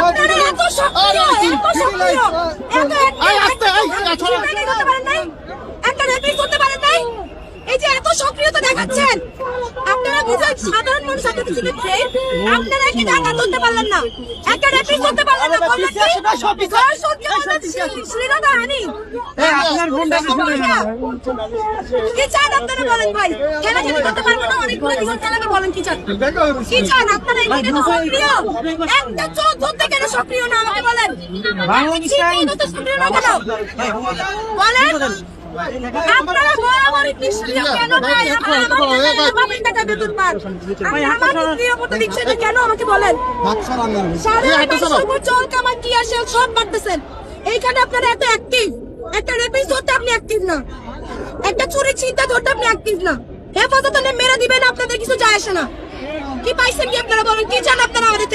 আপনারা এত সক্রিয় এত সক্রিয় এত একটা ছড়া। করতে পারেন নাই এই যে এত সক্রিয়তা দেখাচ্ছেন সাধারণ মানুষ আপনাদের আপনারা তুলতে পারলেন না একটা রেপিস করতে পারলেন না বললেন কি ধর্ষণ কি আমাদের শ্রীলতা হানি কি চান আপনারা বলেন ভাই খেলা খেলা করতে পারব না খেলাকে বলেন কি চান কি চান আপনারা সক্রিয় একটা ধরতে কেন সক্রিয় না আমাকে বলেন চিহ্নিত সক্রিয় না কেন বলেন আপনারা কেন টাকা বেতন পান। আমার মতো কেন আমাকে বলেন? সারা সর্বোচ্চ কি আসে সব বাড়তেছেন। এইখানে আপনারা এত অ্যাক্টিভ একটা রেপিস ধরতে আপনি অ্যাক্টিভ না। একটা চুরি চিন্তা ধরতে আপনি অ্যাক্টিভ না। হেফাজত মেরে দিবেন আপনাদের কিছু যায় আসে না। কি পাইছেন কি আপনারা বলেন? কি চান আপনারা আমাদের